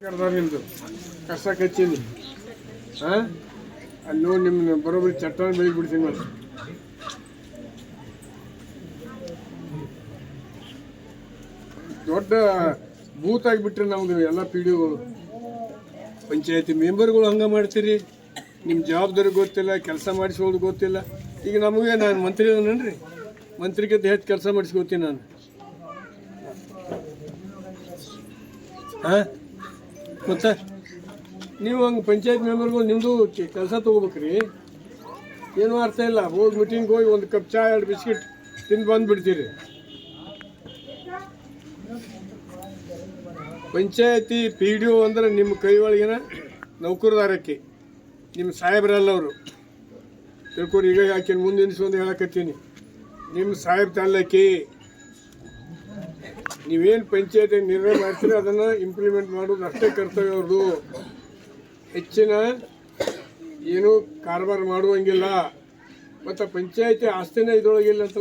ನಿಮ್ದು? ಕಷ್ಟ ಕಚ್ಚೀನಿ ಹಾಂ ಅಲ್ಲಿ ನೋಡಿ ನಿಮ್ಮನ್ನ ಬರೋಬ್ಬರಿ ಚಟ್ಟ ಬೆಳಿಗ್ಗೆ ಬಿಡ್ತೀನಿ ಮತ್ತೆ ದೊಡ್ಡ ಬೂತ್ ಆಗಿಬಿಟ್ರೆ ನಮ್ದು ಎಲ್ಲ ಪಿ ಡಿ ಡಿಗಳು ಪಂಚಾಯತಿ ಮೆಂಬರ್ಗಳು ಹಂಗೆ ಮಾಡ್ತೀರಿ? ನಿಮ್ಮ ಜವಾಬ್ದಾರಿ ಗೊತ್ತಿಲ್ಲ, ಕೆಲಸ ಮಾಡಿಸೋದು ಗೊತ್ತಿಲ್ಲ. ಈಗ ನಮಗೆ ನಾನು ಮಂತ್ರಿ ಅದನ್ರಿ ಮಂತ್ರಿಗಿಂತ ಹೆಚ್ಚು ಕೆಲಸ ಮಾಡಿಸ್ಕೊತೀನಿ ನಾನು. ಹಾಂ ಮತ್ತೆ ನೀವು ಹಂಗೆ ಪಂಚಾಯತ್ ಮೆಂಬರ್ಗಳು ನಿಮ್ಮದು ಕೆಲಸ ತೊಗೋಬೇಕ್ರಿ. ಏನೂ ಅರ್ಥ ಇಲ್ಲ? ಹೋಗಿ ಮೀಟಿಂಗ್ ಹೋಗಿ ಒಂದು ಕಪ್ ಚಾ, ಎರಡು ಬಿಸ್ಕಿಟ್ ತಿಂದು ಬಂದುಬಿಡ್ತೀರಿ. ಪಂಚಾಯತಿ ಪಿ ಡಿ ಒ ಅಂದ್ರೆ ನಿಮ್ಮ ಕೈ ಒಳಗಿನ ನೌಕರದಾರಕ್ಕೆ ನಿಮ್ಮ ಸಾಹೇಬ್ರಲ್ಲ ಅವರು ತಿಳ್ಕೊರಿ, ಈಗ ಯಾಕೆ ಮುಂದೆ ಒಂದು ಹೇಳಕತ್ತೀನಿ. ನಿಮ್ಮ ಸಾಹೇಬ್ ತಾಲೂಕಿ ನೀವೇನು ಪಂಚಾಯತಿ ನಿರ್ಣಯ ಮಾಡ್ತೀರಿ ಅದನ್ನು ಇಂಪ್ಲಿಮೆಂಟ್ ಮಾಡೋದು ಅಷ್ಟೇ ಕರ್ತವ್ಯ ಅವ್ರದ್ದು ಹೆಚ್ಚಿನ ಏನು ಕಾರ್ಬಾರ್ ಮಾಡುವಂಗಿಲ್ಲ. ಮತ್ತು ಪಂಚಾಯತಿ ಆಸ್ತಿನೇ ಇದ್ರೊಳಗಿಲ್ಲ ಅಂತ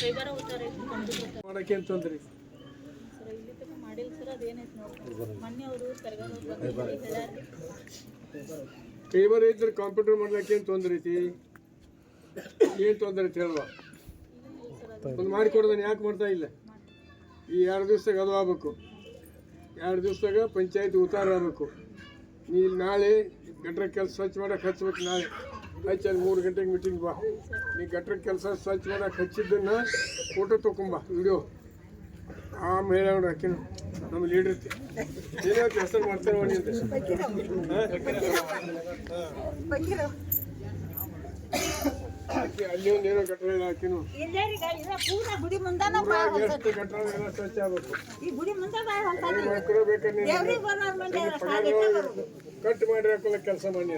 ಕೈಬಾರ ಕಂಪ್ಯೂಟರ್ ಮಾಡೋಕ್ಕೆ ಅಂತಂದ್ರಿ ಫೇವರ್ ಇದ್ರೆ ಕಂಪ್ಯೂಟರ್ ಮಾಡ್ಲಿಕ್ಕೆ ಏನು ತೊಂದ್ರೆ ಐತಿ? ಏನು ತೊಂದರೆ ಕೇಳುವ ಹೇಳುವ? ಒಂದು ಮಾಡಿಕೊಡೋದನ್ನು ಯಾಕೆ ಮಾಡ್ತಾ ಇಲ್ಲ? ಈ ಎರಡು ದಿವ್ಸದಾಗ ಅದು ಆಗ್ಬೇಕು. ಎರಡು ದಿವ್ಸದಾಗ ಪಂಚಾಯತ್ ಉತ್ತಾರ ಆಗಬೇಕು. ನೀ ನಾಳೆ ಗಟ್ರ ಕೆಲಸ ಸ್ವಚ್ಛ ಮಾಡಕ್ಕೆ ಹಚ್ಬೇಕು ನಾಳೆ. ಹಚ್ಚಿ ಅಲ್ಲಿ ಮೂರು ಗಂಟೆಗೆ ಮೀಟಿಂಗ್ ಬಾ. ನೀ ಗಟ್ರ ಕೆಲಸ ಸ್ವಚ್ಛ ಮಾಡಕ್ಕೆ ಹಚ್ಚಿದ್ದನ್ನ ಫೋಟೋ ತೊಗೊಂಬ ವಿಡಿಯೋ ಆಮೇಲೆ ಹೇಳ ನೋಡ್ರಿ ಆಕಿನ ನಮ್ಮ ಲೀಡರ್ ಏನೋ ಕೆಲಸ ಮಾಡ್ತಾರೆ ನೋಡಿ ಅಂತ ಆಕಿ ಅಲ್ಲಿ ಒಂದು ಏನೋ ಗಟ್ರ ಇಲ್ಲ ಆಕಿನು ಎಲ್ಲರಿಗ ಇದ ಪೂರ ಗುಡಿ ಮುಂದಾನ ಬಾ ಎಷ್ಟು ಗಟ್ರ ಎಲ್ಲ ಸ್ವಚ್ಛ ಆಗ್ಬೇಕು. ಈ ಗುಡಿ ಮುಂದ ಬಾ ಹೊಂಟಾನ ಮಕ್ಕಳು ಬೇಕಾದ್ರೆ ನೀನು? ದೇವ್ರಿಗೆ ಬರೋರ್ ಮಂದಿ ನನ್ನ ಪಗಾರ ಕಟ್ ಮಾಡಿ ಹಾಕೊಳ್ಳೋ ಕೆಲಸ ಮಾಡಿ.